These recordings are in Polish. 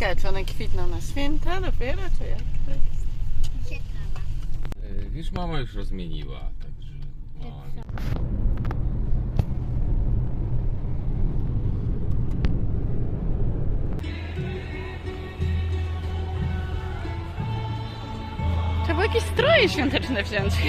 Ciekawe, czy one kwitną na święta dopiero, czy jak? to jest? Ciekawa. Wiesz, mama już rozmieniła, także. No, Trzeba było jakieś stroje świąteczne wziąć.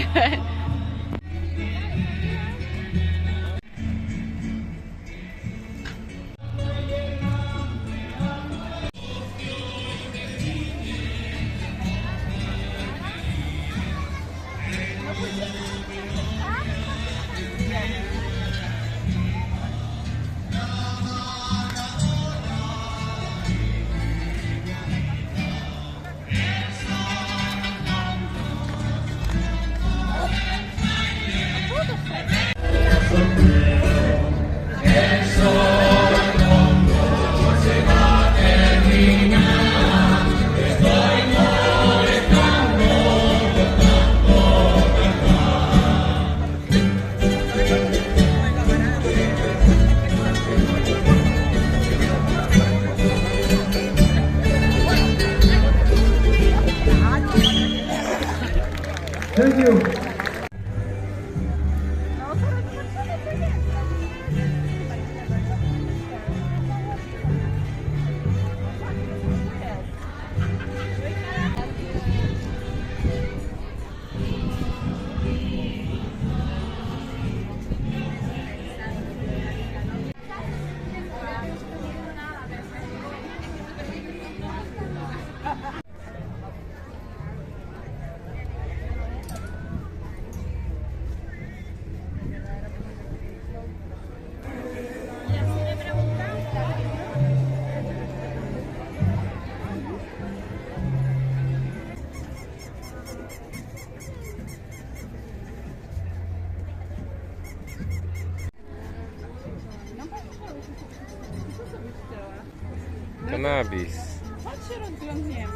Kanabis. Chodź się rozglądniemy.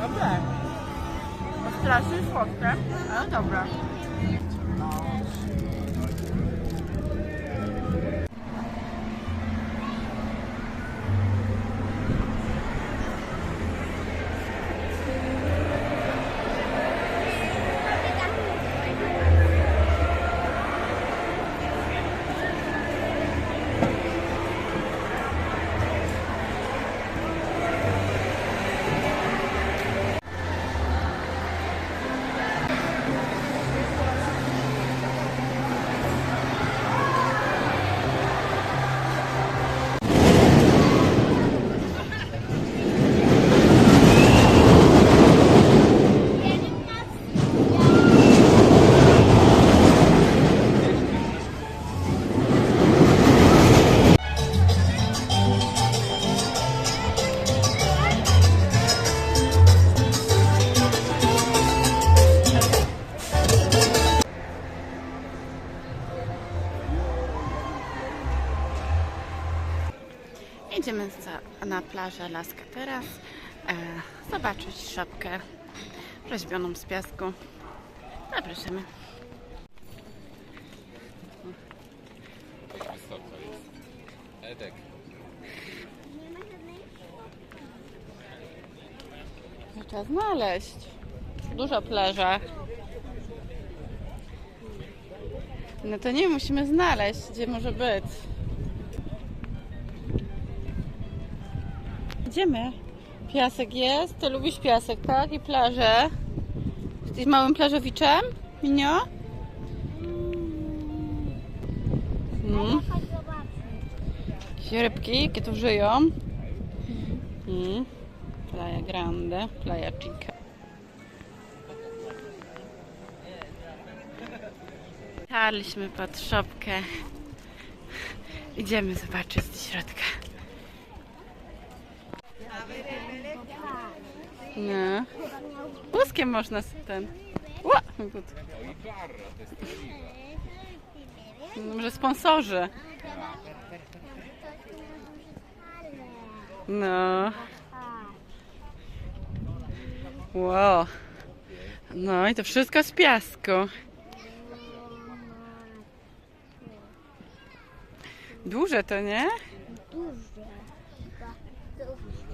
Dobre. Strasznie słodkie, ale dobre. Za, na plażę Laska teraz. E, zobaczyć szopkę rzeźbioną z piasku. Zapraszamy. Tak wysoko jest. Edek. No, Trzeba znaleźć. Dużo plaża. No to nie, musimy znaleźć, gdzie może być. Idziemy. Piasek jest. Ty lubisz piasek, tak? I plażę. Jesteś małym plażowiczem, Minio? Mm. Jakieś rybki, jakie tu żyją. Mm. Playa Grande, Playa Chica. Tarliśmy pod szopkę. Idziemy zobaczyć środka. No. Wózkiem można ten. Ła! No, Może sponsorzy. No. Wow. No i to wszystko z piasku. Duże to, nie? Duże.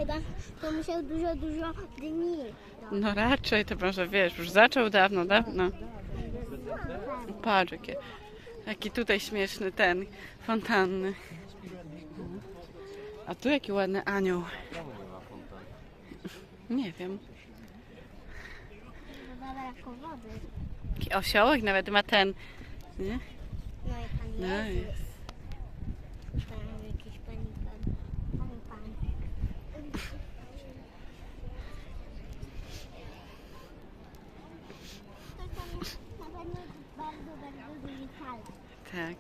Chyba to, musiał dużo, dużo dni. No raczej, to może wiesz, już zaczął dawno, dawno. Patrz, jakie, jaki tutaj śmieszny ten, fontanny. A tu jaki ładny anioł. Nie wiem. Wody. Jaki osiołek nawet ma ten. Nie? No i pan No Jezus. Tam jakiś pani pan. Pani pan. To tam na pewno bardzo, bardzo duży salon. Tak.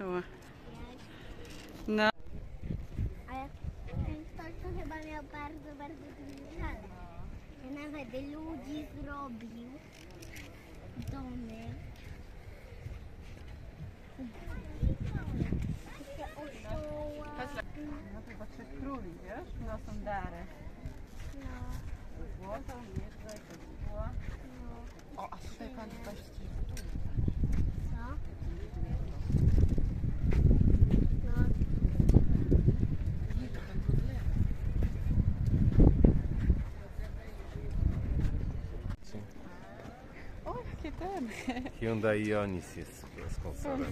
O. No, Ale ten ktoś to chyba miał bardzo, bardzo duży salon. Że nawet ludzi zrobił. Domy. Takie osioła. no chyba trzech króli, wiesz? No są dary. No, Złoto, miedź, szkło. no. O, a tutaj pan właściwie. Co? No, O, jakie ten. Hyundai Ionis jest sponsorem.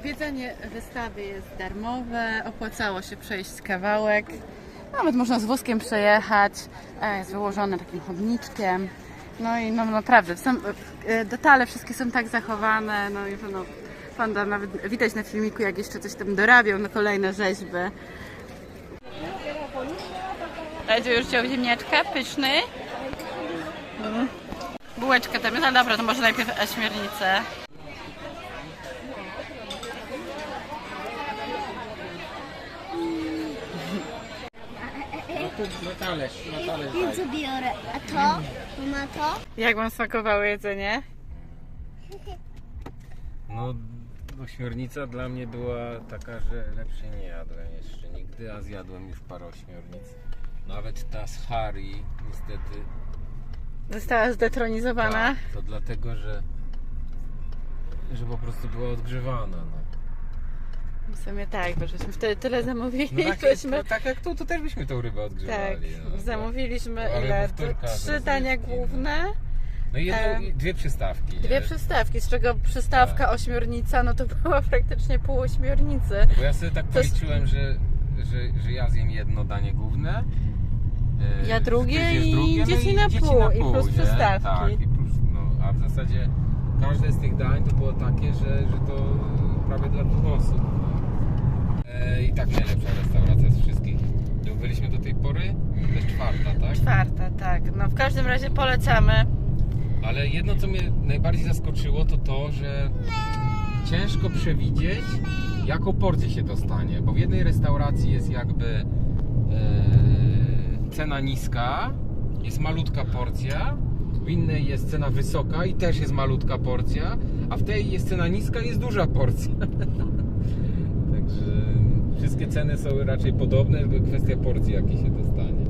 Zwiedzanie wystawy jest darmowe, opłacało się przejść kawałek. Nawet można z wózkiem przejechać, e, jest wyłożone takim chodniczkiem. No i no naprawdę, sam, e, detale wszystkie są tak zachowane, no i no, pan tam nawet widać na filmiku, jak jeszcze coś tam dorabiał na kolejne rzeźby. Radziu już chciał ziemniaczka, pyszny. Bułeczka tam jest, no dobra, to może najpierw ośmiornicę. Na talerz, na talerz Więc co biorę. A to? Ma to? Jak wam smakowało jedzenie? No, ośmiornica dla mnie była taka, że lepszej nie jadłem jeszcze nigdy, a zjadłem już parę ośmiornic. Nawet ta z Hari, niestety, Została zdetronizowana. tak, to dlatego, że że po prostu była odgrzewana. No, W sumie tak, bo żeśmy wtedy tyle no zamówili, tak, żeśmy... to, tak jak tu, to też byśmy tą rybę Tak, odgrzewali. no, zamówiliśmy ile? Trzy dania no. główne, No i jedno, i dwie przystawki. nie? dwie przystawki, z czego przystawka Tak. ośmiornica, no to była praktycznie pół ośmiornicy. Bo ja sobie tak policzyłem, że, że, że ja zjem jedno danie główne. E, Ja drugie ty zjesz i drugie, no dzieci na pół, i plus nie? przystawki. Tak, i plus, no, a w zasadzie każde z tych dań to było takie, że, że to prawie dla dwóch osób. E, I tak najlepsza restauracja z wszystkich. To Byliśmy do tej pory, to jest czwarta, tak? Czwarta, tak. No w każdym razie polecamy. Ale jedno, co mnie najbardziej zaskoczyło, to to, że ciężko przewidzieć, jaką porcję się dostanie. Bo w jednej restauracji jest jakby e, cena niska, jest malutka porcja, w innej jest cena wysoka i też jest malutka porcja, a w tej jest cena niska i jest duża porcja. Także wszystkie ceny są raczej podobne, tylko kwestia porcji, jakiej się dostanie.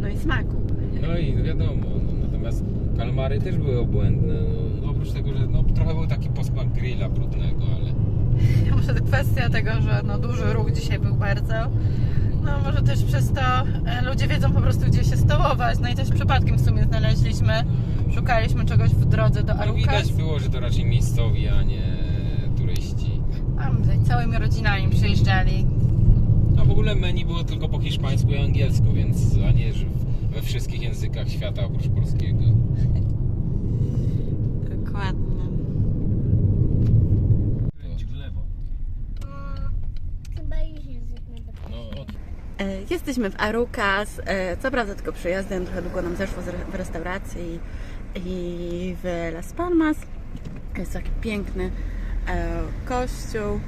No i smaku. No i wiadomo, no, natomiast kalmary też były obłędne. No, oprócz tego, że no, trochę był taki posmak grilla brudnego, ale Może to kwestia tego, że no duży ruch dzisiaj był bardzo. No może też przez to e, ludzie wiedzą po prostu gdzie się stołować. No i też przypadkiem w sumie znaleźliśmy, szukaliśmy czegoś w drodze do no, Arukas. widać było, że to raczej miejscowi, a nie turyści. A całymi rodzinami przyjeżdżali. A w ogóle menu było tylko po hiszpańsku i angielsku, więc a nie we wszystkich językach świata oprócz polskiego. Dokładnie. w lewo. Chyba już jesteśmy do No, od... E, Jesteśmy w Arukas, e, co prawda tylko przejazdem, trochę długo nam zeszło w restauracji i w Las Palmas. Jest taki piękny e, kościół,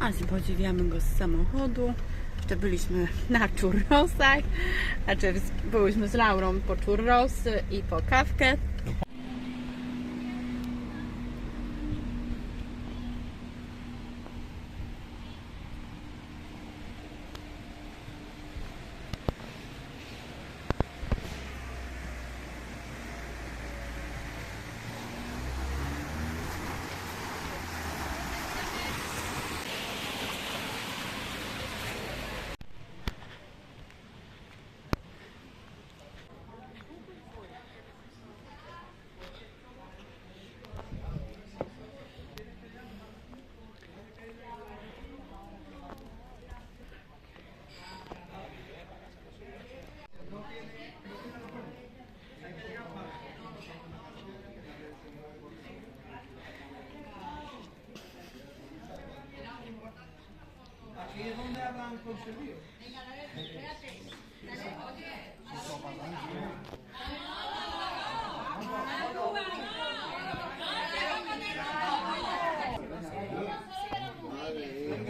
a podziwiamy go z samochodu. Jeszcze byliśmy na churrosach, znaczy byłyśmy z Laurą po churrosy i po kawkę. han conseguido. Venga, dale, espérate.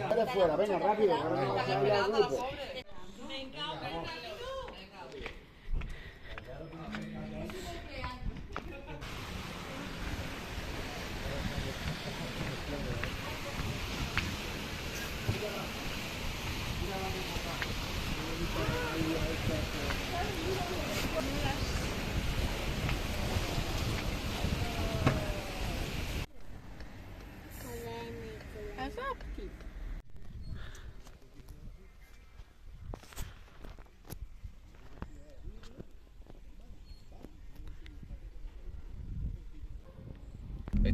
Dale, Dale fuera, venga, rápido.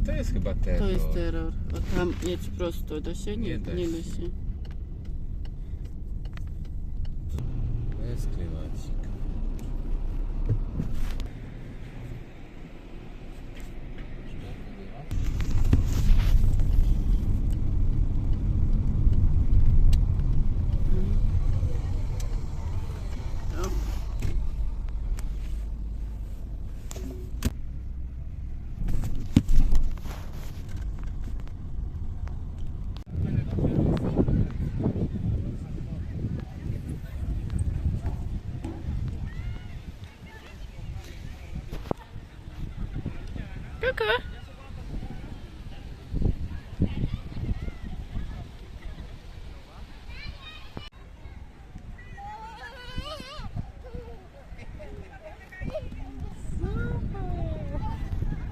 To jest chyba terror. To jest terror. O tam jedź prosto. Da się? Nie, Nie da nie da się jest klimacik. O. Kuku.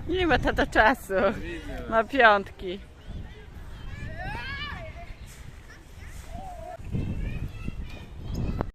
Nie ma tata czasu. Ma piątki.